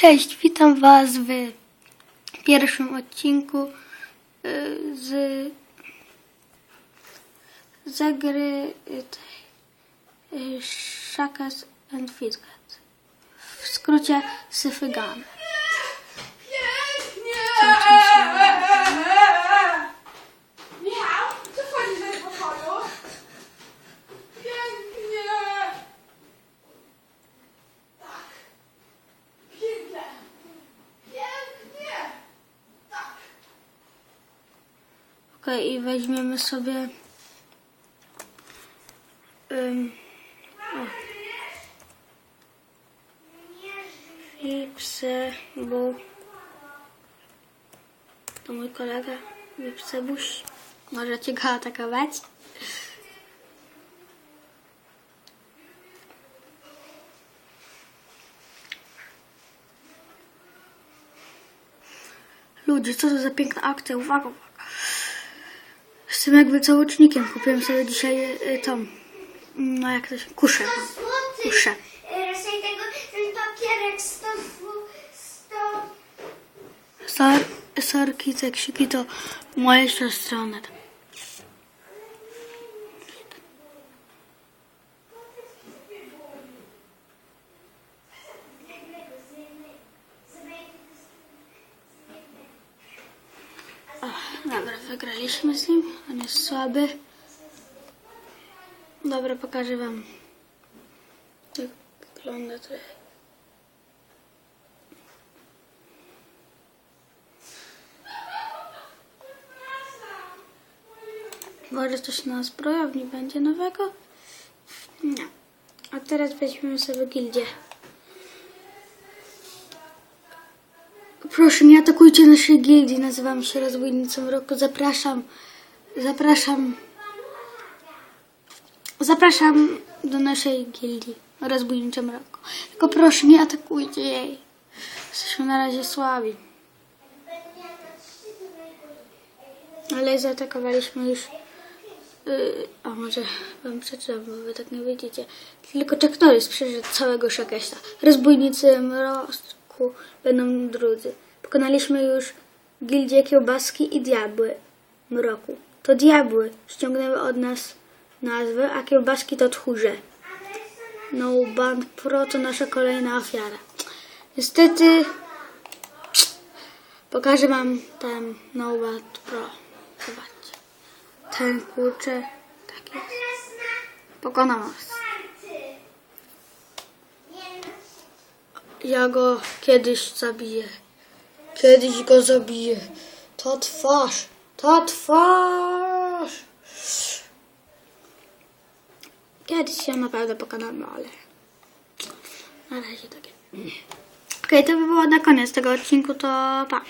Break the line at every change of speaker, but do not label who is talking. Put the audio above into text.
Cześć, witam Was w pierwszym odcinku y, z, z gry y, y, Shakas and Fizgat. W skrócie Syfygamy.
Michał, co wchodzisz do tego pokoju? Pięknie! Tak. Pięknie. Pięknie. Tak.
Okej, i weźmiemy sobie. Lipsę, bo to mój kolega Lipsebuś. Możecie go atakować. Ludzie, co to za piękna akcja, uwaga. Jestem jakby całocznikiem. Kupiłem sobie dzisiaj y, tą, no jak to się, kuszę. Kuszę.
Raczej tego, ten papierek 100, 100,
Sor, sorki, te krzyki to moje siostry, one dobra, wygraliśmy z nim. On jest słaby. Dobra, pokażę wam. Jak wygląda to. Może coś na zbrojowni będzie nowego? Nie. A teraz weźmiemy sobie gildię. Proszę, nie atakujcie naszej gildii. Nazywam się Rozbójnicą Roku. Zapraszam. Zapraszam. Zapraszam do naszej gildii. Rozbójniczą Roku. Tylko proszę, nie atakujcie jej. Jesteśmy na razie słabi. Ale zaatakowaliśmy już. Yy, a może wam przeczytam, bo wy tak nie widzicie. Tylko Chuck Norris przeżył całego Shakesta. Rozbójnicy mrozku będą drudzy. Pokonaliśmy już gildię kiełbaski i diabły mroku. To diabły ściągnęły od nas nazwę, a kiełbaski to tchórze. No Band Pro to nasza kolejna ofiara. Niestety pokażę wam ten No Band Pro. Zobaczcie. Ten kurczę, tak jest. Pokonał nas. Ja go kiedyś zabiję. Kiedyś go zabiję. Ta twarz, ta twarz. Kiedyś się naprawdę pokonamy, ale na razie takie. Okej, to by było na koniec tego odcinku, to pa.